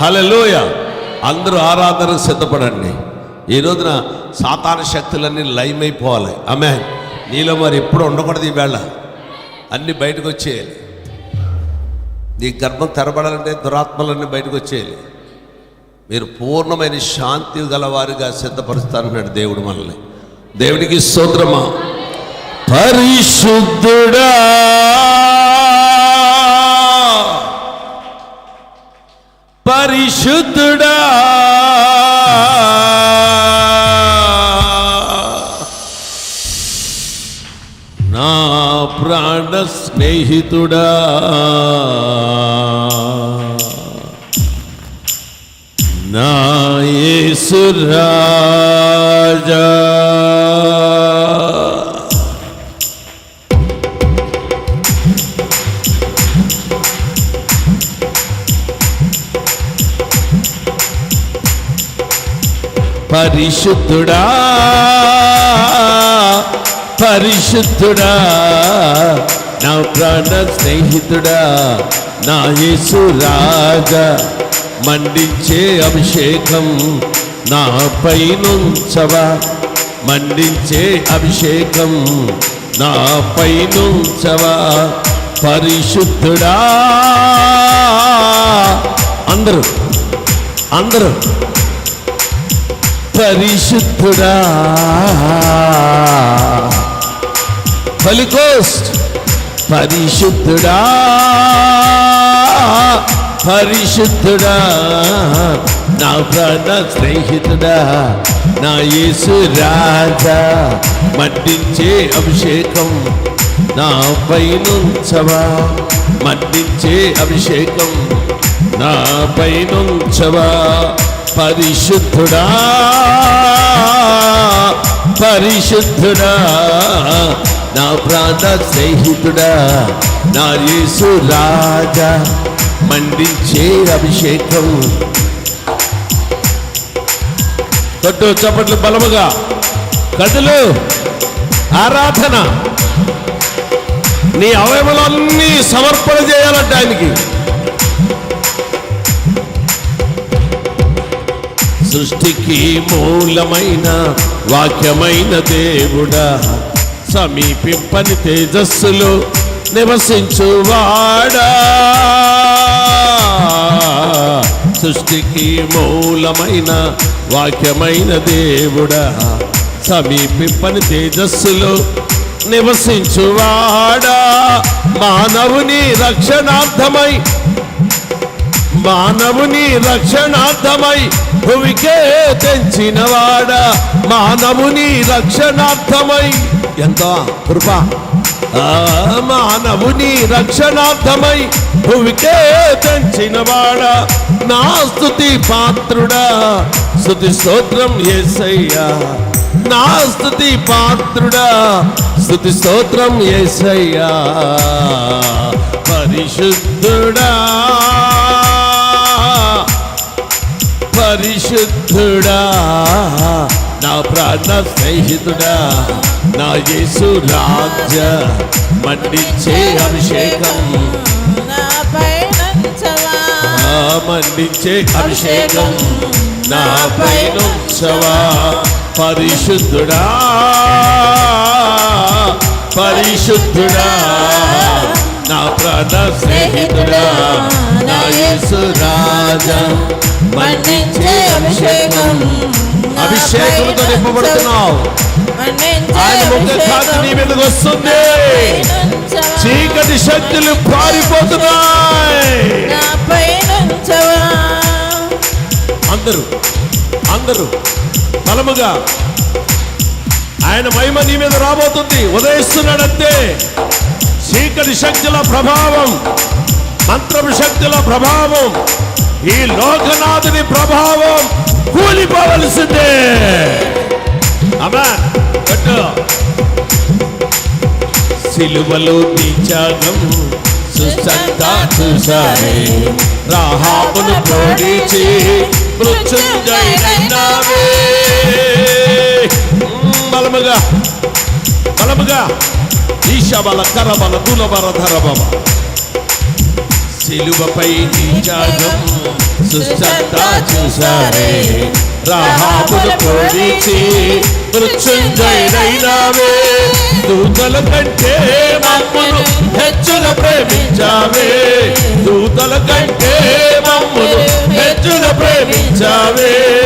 హలోయ అందరూ ఆరాధన సిద్ధపడండి. ఈ రోజున సాతాన శక్తులన్నీ లయమైపోవాలి. ఆమె నీలో మరి ఎప్పుడు ఉండకూడదు ఈ వేళ అన్నీ బయటకు వచ్చేయాలి. నీ గర్భం తెరబడాలంటే దురాత్మలన్నీ బయటకు వచ్చేయాలి. మీరు పూర్ణమైన శాంతి గలవారిగా సిద్ధపరుస్తారన్నాడు దేవుడు మనల్ని. దేవుడికి స్తోత్రమా. పరిశుద్ధుడా. పరిశుద్ధుడా. నా ప్రాణ స్నేహితుడా. నా యేసురాజా పరిశుద్ధుడా పరిశుద్ధుడా నా ప్రాణ స్నేహితుడా నా యేసు రాజా మండించే అభిషేకం నా పైనుంచవా? మండించే అభిషేకం నా పైనుంచవా? పరిశుద్ధుడా అందరూ అందరూ పరిశుద్ధుడా. హోలికోస్ట్ పరిశుద్ధుడా. పరిశుద్ధుడా. నా ప్రాణ స్నేహితుడా నా యేసు రాజా. మట్టించే అభిషేకం నా పైనుంచవా? మట్టించే అభిషేకం నా పైనుంచవా? పరిశుద్ధుడా పరిశుద్ధుడా నా ప్రాణ స్నేహితుడా నా యేసు రాజా మండించే అభిషేకం. కొట్టు చప్పట్లు బలముగా. కదులు ఆరాధన. నీ అవయవాలన్నీ సమర్పణ చేయాలంటే ఆయనకి. సృష్టికి మూలమైన వాక్యమైన దేవుడా. సమీపింపని తేజస్సులో నివసించువాడా. సృష్టికి మూలమైన వాక్యమైన దేవుడా. సమీపింపని తేజస్సులో నివసించువాడా. మానవుని రక్షణార్థమై మానవుని రక్షణార్థమై భూమికే తెంచినవాడ. మానవుని రక్షణార్థమై ఎంత కృప. ఆ మానవుని రక్షణార్థమై భూమికే తెంచినవాడ. నా స్తుతి పాత్రుడా స్థుతి స్తోత్రం ఏసయ్యా. నా స్తుతి పాత్రుడా స్థుతి స్తోత్రం ఏసయ్యా. పరిశుద్ధుడా. పరిశుద్ధుడా నా ప్రాణ స్నేహితుడా నా యేసు రాజ్య మండించే అభిషేకం. మండించే అభిషేకం. నా పైనుంచవా పరిశుద్ధుడా పరిశుద్ధుడా నా ప్రాణ స్నేహితుడా నా యేసు రాజా. మండించే అభిషేకం. అభిషేకంతో నింపబడుతున్నావు. ఆయన ముఖ కాంతి నీ మీదకి వస్తుంది. చీకటి శక్తులు పారిపోతున్నాయి. అందరూ అందరూ బలముగా. ఆయన మహిమ నీ మీద రాబోతుంది. ఉదయిస్తున్నాడంతే. చీకటి శక్తుల ప్రభావం మంత్రపు శక్తుల ప్రభావం ఈ లోకనాథుని ప్రభావం కూలిపోవలసిందే. అమ్మా కట్టు సిలువలో నీ సుసంతా చూసారే రాహాబును ప్రోడించి మృత్యుంజయుడైనావే. బలముగా బలముగా. ఈశ కరబల కర బల ధర బల సిలువపై నీ త్యాగం చూసారే. రాహాబును పోడించి మృత్యుంజయుడైనావే. దూతల కంటే మమ్మను హెచ్చుగా ప్రేమించావే. దూతల కంటే మమ్మను హెచ్చుగా ప్రేమించావే.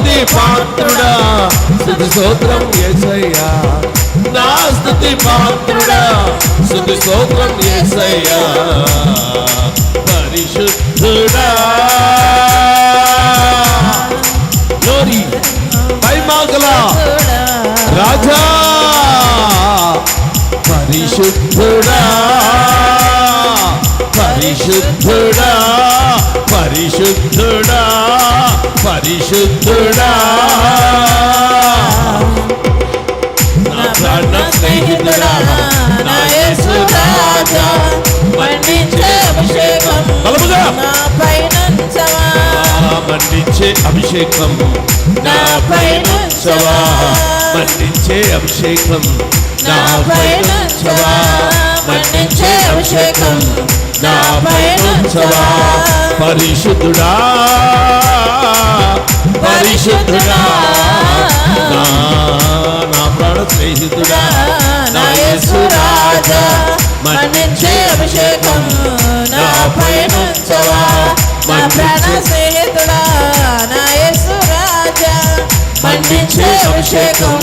స్థుతి పాత్రుడా. స్థుతి స్తోత్రం ఏసయ్యా. నా స్థుతి పాత్రుడా. స్థుతి స్తోత్రం ఏసయ్యా. పరిశుద్ధుడా. గ్లోరీ పైమాగల రాజా. పరిశుద్ధుడా. పరిశుద్ధుడా. పరిశుద్ధుడా. పరిశుద్ధుడా. నా ప్రాణ స్నేహితుడా నా యేసు రాజా మండించే అభిషేకం నా ఆ మండించే అభిషేకం నాపై నుంచవా మండించే అభిషేకం నాపై నుంచవా మండించే అభిషేకం నాపై నుంచవా పరిశుద్ధుడా పరిశుద్ధుడా నా నా ప్రాణ స్నేహితుడా నా యేసు రాజా అభిషేకం నా పైనంచవా నా ప్రాణ స్నేహితుడా నా యేసు రాజా అభిషేకం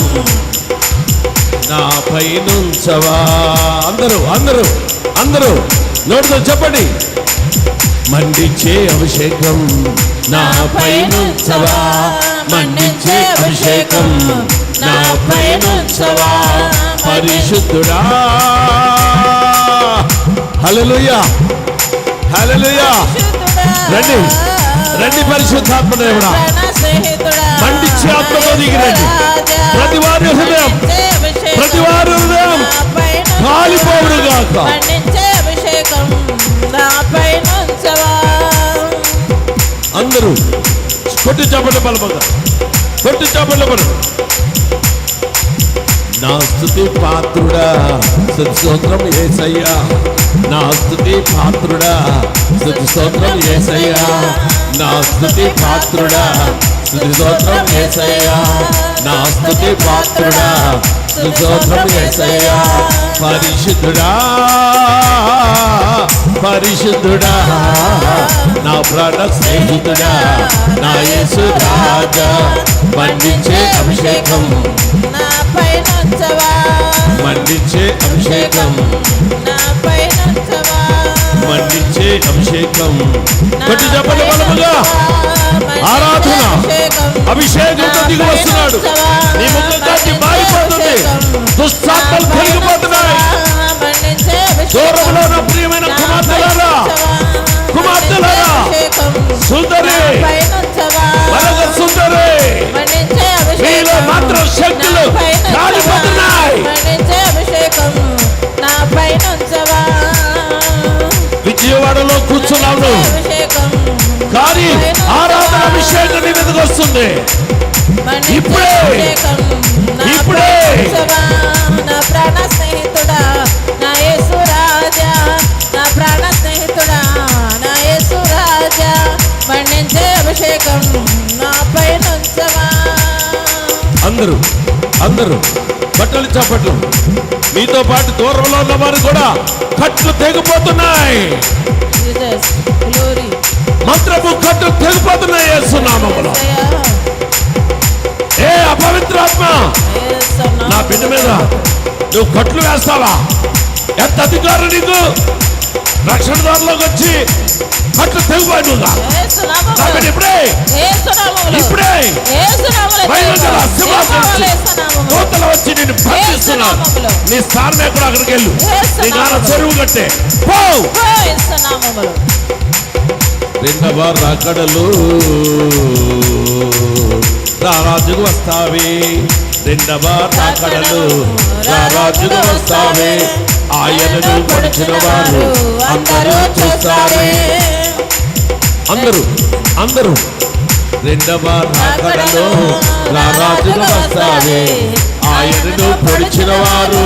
నాపై నుంచవా అందరూ అందరూ అందరూ నోటితో చెప్పండి. మండించే అభిషేకం నాపై నుంచవా మండించే అభిషేకం నాపై నుంచవా పరిశుద్ధుడా! హల్లెలూయా! హల్లెలూయా! రండి. రండి పరిశుద్ధాత్మ దేవుడా. మండించే ఆత్మతో దిగి రండి. ప్రతి వారి హృదయం, ప్రతి వారి హృదయం కాలిపోవుడుగాక. మండించే అభిషేకం నా పైనంచవా అందరూ కొట్టి చెప్పండి బలముగా కొట్టి చెప్పండి బలం. నా స్థుతి పాత్రుడా స్థుతి స్తోత్రం ఏసయ్యా. నా స్థుతి పాత్రుడా స్థుతి స్తోత్రం ఏసయ్యా. నా స్థుతి పాత్రుడా స్తోత్రం ఏసయ్యా నా స్థుతి పాత్రుడా స్తోత్రం ఏసయ్యా. పరిశుద్ధుడా పరిశుద్ధుడా నా ప్రాణ స్నేహితుడా నా యేసు రాజా మండించే అభిషేకం. మండించే అభిషేకం. నా పైనంచవా మండించే అభిషేకం. కొట్టి చెప్పండి బలముగా ఆరాధన అభిషేకంతో దిగి వస్తున్నాడు. నీ ముఖం దాటి మారిపోతుంది దుస్తాత్మలు కలిగిపోతున్నాయి దూరంలో అభిషేకం. కానీ ఆరాధన అభిషేకం నీ మీదకి వస్తుంది. ఇప్పుడే! ఇప్పుడే! నా ప్రాణ స్నేహితుడా నా యేసు రాజా. నా ప్రాణ స్నేహితుడా నా యేసు రాజా. మండించే అభిషేకం నా పైనుంచవా అందరూ అందరూ బట్టలు చప్పట్లు మీతో పాటు దూరంలో ఉన్న వారు కూడా కట్లు తెగిపోతున్నాయి. మంత్రపు కట్లు తెగిపోతున్నాయి ఏ అపవిత్రాత్మ నా బిడ్డ మీద నువ్వు కట్లు వేస్తావా? ఎంత అధికారం నీకు? రక్షణ దారిలోకి వచ్చి ఇప్పుడే ఇప్పుడే. దూతలు వచ్చి నిన్ను బంధిస్తున్నారు నీ స్థానం ఎక్కడ అక్కడికి వెళ్ళు. నీ నాన్న చెరువు కట్టే. పో. రెండవ రాకడలు రారాజుకు వస్తావి. రెండవ రాకడలు రారాజుకు వస్తావి. ఆయనను పడిచిన వారు అందరూ చూస్తారే అందరూ అందరూ. రెండవ రాకడలో రారాజుకు వస్తావే ఆయనను పొడిచిన వారు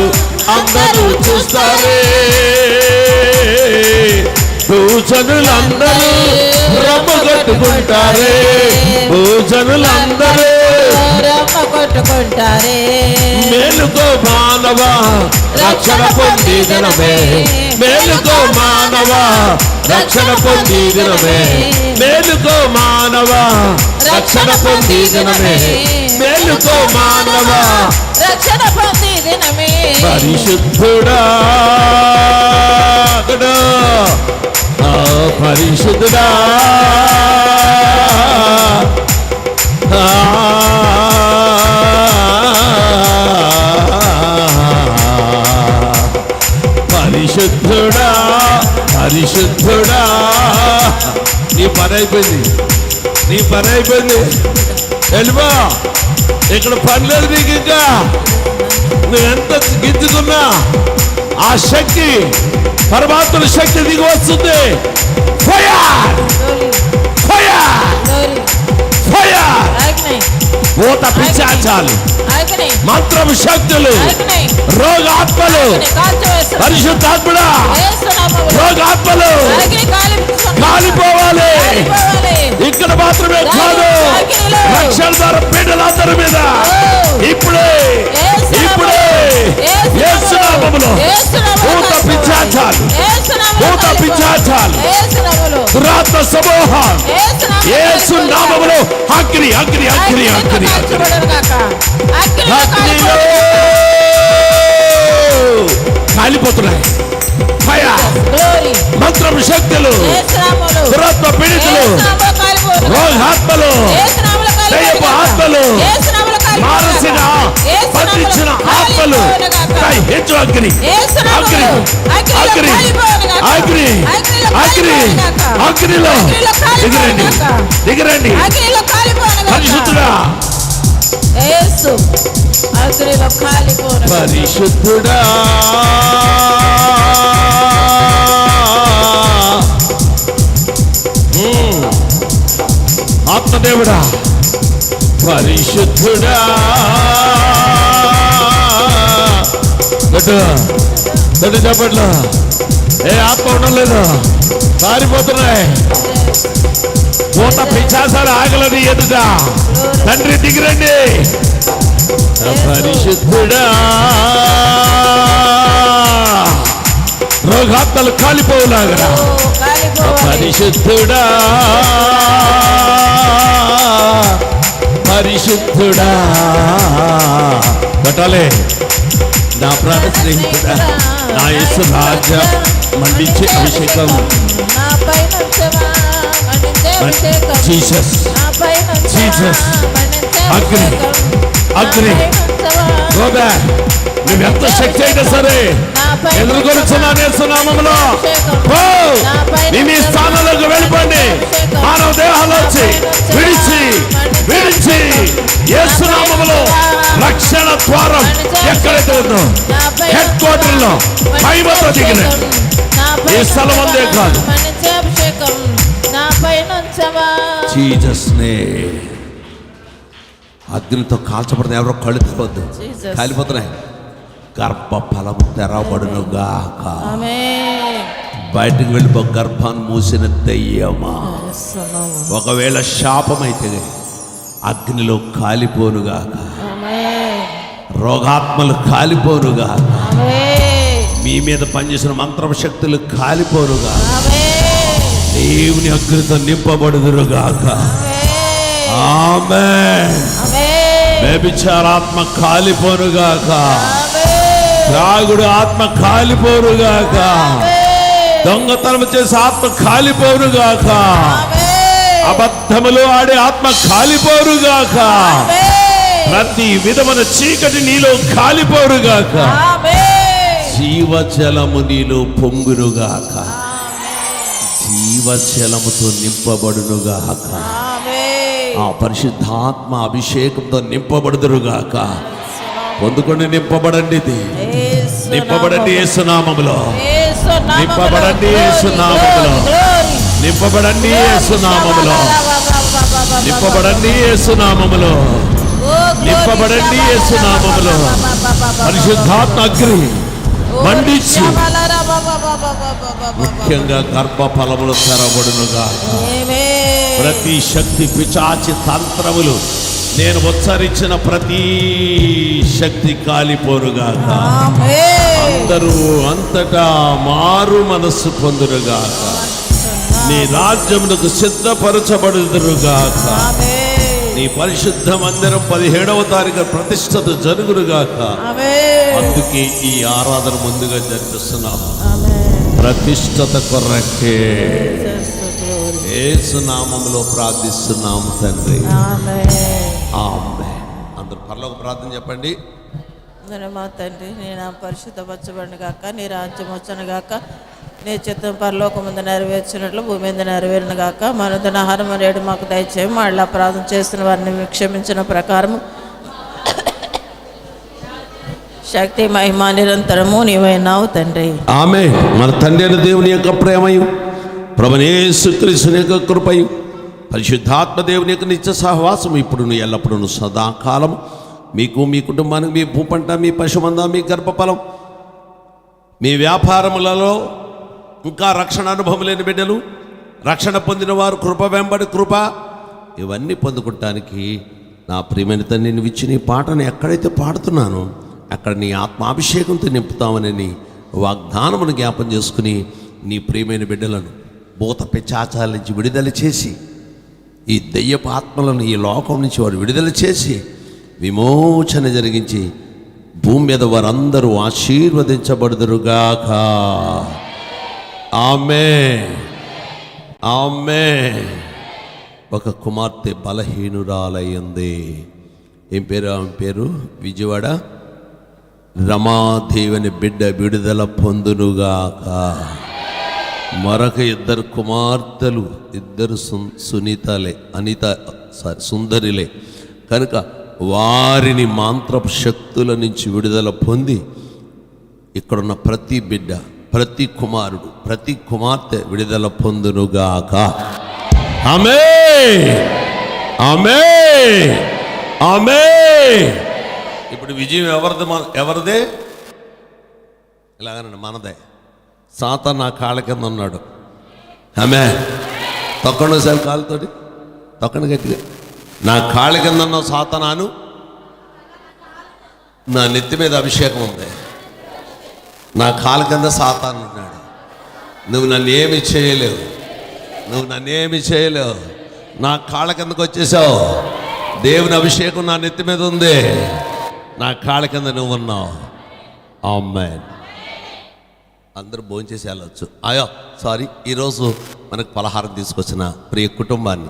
అందరూ చూస్తారే. భూజనులందరూ రమ్ము కొట్టుకుంటారే భూజనులందరూ రమ్మ కొట్టుకుంటారే. మేలుకో మానవ రక్షణ పొంది దినమే. మేలుకో మానవ రక్షణ పొంది దినమే. మేలుకో మానవ రక్షణ పొంది దినమే. మేలుకో మానవ రక్షణ పరిశుద్ధుడా. పరిశుద్ధుడా. పరిశుద్ధుడా. నీ పని అయిపోయింది. నీ పని అయిపోయింది. వెళ్ళిపో ఇక్కడ పని లేదు నీకు ఇంకా. నువ్వు ఎంత గిద్దుకున్నా ఆ శక్తి పరమాత్మ శక్తి దిగి వస్తుంది. ఫైర్ ఫైర్ పూత పిచ్చాచాలు. మంత్రం శక్తులు రోగాత్మలు. పరిశుద్ధాత్మడా. రోగాత్మలు. కాలిపోవాలి. ఇక్కడ మాత్రమే కాదు. రక్షణ ద్వారా బిడ్డలందరి మీద. ఇప్పుడే. ఇప్పుడే. నామములో భూత పిచ్చాచాలు. భూత పిచ్చాచాలు. దురాత్మ సమూహం. యేసు నామములో అగ్ని అగ్ని అగ్ని అగ్ని అగ్ని. అగ్నిలో కాలిపోతున్నాయి. భయ మంత్రం శక్తులు. దురాత్మ పీడితులు రోగాత్మలు. దయ్యపు ఆత్మలు మానసిక బంధించిన ఆత్మలు హెచ్చు అగ్ని. అగ్ని. అగ్ని. అగ్ని. అగ్ని. అగ్నిలో. దిగరండి. దిగరండి. పరిశుద్ధుడా. పరిశుద్ధుడా. ఆత్మదేవుడా. పరిశుద్ధుడా. గట్టు గట్టు చెప్పట్లు. ఏ ఆత్మ ఉండలేదు పారిపోతున్నాయి. పూత పిచ్చాసాలు ఆగలని ఎదుట. తండ్రి దిగిరండి. పరిశుద్ధుడా. రోగాత్మలు కాలిపోవులాగరా. కాలిపోవాలి. పరిశుద్ధుడా. పరిశుద్ధుడా. పెట్టాలి నా ప్రాణ స్నేహితుడా నా యేసు రాజ మండించే అభిషేకం. జీసస్ అగ్ని. అగ్ని. బ్యాక్ నువ్వెంత శక్తి అయినా సరే నా పైన ఎదుర్కొనిచున్నా నేస్తున్నామములో పో! నీ మీ స్థానంలోకి వెళ్ళిపోండి. మానవ దేహాలు వచ్చి పైన హెడ్ క్వార్టర్లో మహిమతో దిగిన ఈ స్థలం అందే కాదు. అభిషేకం నా అగ్నితో కాల్చబడిన ఎవరో కళ్ళు తెరవద్దు. కాలిపోతున్నాయి గర్భ ఫలము తెరవబడును గాక. బయటకు వెళ్ళిపో గర్భాన్ని మూసిన దెయ్యమా. ఒకవేళ శాపమైతే అగ్నిలో కాలిపోనుగాక. రోగాత్మలు ఆమేన్. మీ మీద పనిచేసిన మంత్రం శక్తులు కాలిపోనుగా ఆమేన్. దేవుని అగ్నితో నింపబడుదురుగాక. ఆమె. వ్యభిచారాత్మ కాలిపోనుగాక ఆమేన్. త్రాగుడు ఆత్మ కాలిపోనుగాక ఆమేన్. దొంగతనం చేసే ఆత్మ కాలిపోనుగాక ఆమేన్. అబద్ధములు ఆడే ఆత్మ కాలిపోరుగాక. ప్రతి విధమైన చీకటి నీలో కాలిపోరుగాక. జీవజలము నీలో పొంగునుగాక జీవజలముతో నింపబడునుగాక. ఆ పరిశుద్ధాత్మ అభిషేకంతో నింపబడుదురుగాక పొందుకొని నింపబడండి నింపబడండి యేసునామములో యేసు నామములో. నింపబడండి glory, యేసు నామములో. glory, glory. నింపబడండి యేసునామములో నింపబడండి యేసునామములో నింపబడండి యేసునామములో. పరిశుద్ధాత్మ అగ్ని మండించి ముఖ్యంగా గర్భ ఫలములు తెరబడునుగా ప్రతి శక్తి పిచాచి తంత్రములు నేను ఉచ్చరించిన ప్రతి శక్తి కాలిపోరుగాక అందరూ అంతటా మారు మనస్సు పొందురుగాక నీ రాజ్యమునకు సిద్ధపరచబడుదురుగాక. నీ పరిశుద్ధ మందిరం పదిహేడవ తారీఖు ప్రతిష్టత జరుగురుగాక Amen. అందుకే ఈ ఆరాధన ముందుగా జరిపిస్తున్నాము. ప్రతిష్టత కొరకే. Jesus, glory. ఏసు నామములో ప్రార్థిస్తున్నాము తండ్రి. అందరు పర్లోక ప్రార్థన చెప్పండి. నేను మా తండ్రి నీ నా పరిశుద్ధపరచబడిన గాక నీ రాజ్యం వచ్చను గాక. నీ చిత్తం పరలోక నెరవేర్చినట్లు భూమి మీద నెరవేరిన గాక మన ఆహారం రేడు మాకు దయచేయం మళ్ళీ అపరాధం చేస్తున్న వారిని క్షమించిన ప్రకారం శక్తి మహిమ నిరంతరము నీవైనావు తండ్రి. ఆమె మన తండ్రి అయిన దేవుని యొక్క ప్రేమయు ప్రభనేసుక్రీస్తుని యొక్క కృపయు పరిశుద్ధాత్మ దేవుని యొక్క నిత్య సహవాసం ఇప్పుడు ఎల్లప్పుడూ సదాకాలం మీకు మీ కుటుంబానికి మీ భూపంట మీ పశుమంద మీ గర్భఫలం మీ వ్యాపారములలో ఇంకా రక్షణ అనుభవం లేని బిడ్డలు రక్షణ పొందిన వారు కృప వెంబడి కృప. ఇవన్నీ పొందుకుంటానికి నా ప్రియమైన తండ్రి నేను ఇచ్చిన నీ పాటను ఎక్కడైతే పాడుతున్నానో అక్కడ నీ ఆత్మాభిషేకంతో నింపుతామని వాగ్దానమును జ్ఞాపం చేసుకుని నీ ప్రియమైన బిడ్డలను భూత పిచ్చాచాల నుంచి విడుదల చేసి ఈ దెయ్యపు ఆత్మలను ఈ లోకం నుంచి వారు విడుదల చేసి విమోచన జరిగించి భూమి మీద వారందరూ ఆశీర్వదించబడుదురుగాక. ఆమె ఆమె ఒక కుమార్తె బలహీనురాలయ్యింది. ఏం పేరు? ఆమె పేరు? విజయవాడ. రమాదేవిని బిడ్డ విడుదల పొందునుగాక. మరొక ఇద్దరు కుమార్తెలు ఇద్దరు సునీతలే అనిత సారీ సుందరిలే. కనుక వారిని మాంత్రపు శక్తుల నుంచి విడుదల పొంది ఇక్కడున్న ప్రతి బిడ్డ ప్రతి కుమారుడు ప్రతి కుమార్తె విడుదల పొందునుగాక. ఆమె! ఆమె! ఆమె! ఇప్పుడు విజయం ఎవరిది మన ఎవరిదే? ఇలాగనండి మనదే. సాత నా కాళ్ళ కింద ఉన్నాడు. ఆమె! తొక్కండి ఒకసారి కాళ్ళతోటి. తొక్కండి గట్టిగా. నా కాళ్ళ కింద ఉన్న సాతనాను నా నెత్తి మీద అభిషేకం ఉంది. నా కాళ్ళ కింద సాతాను ఉన్నాడు. నువ్వు నన్ను ఏమి చేయలేవు. నువ్వు నన్ను ఏమి చేయలేవు. నా కాళ్ళ కిందకు వచ్చేసావు. దేవుని అభిషేకం నా నెత్తి మీద ఉంది. నా కాళ్ళ కింద నువ్వు ఉన్నావు. అమ్మాయి అందరూ భోంచేసి వెళ్ళొచ్చు. అయ్యో సారీ ఈరోజు మనకు పలహారం తీసుకొచ్చిన ప్రియ కుటుంబాన్ని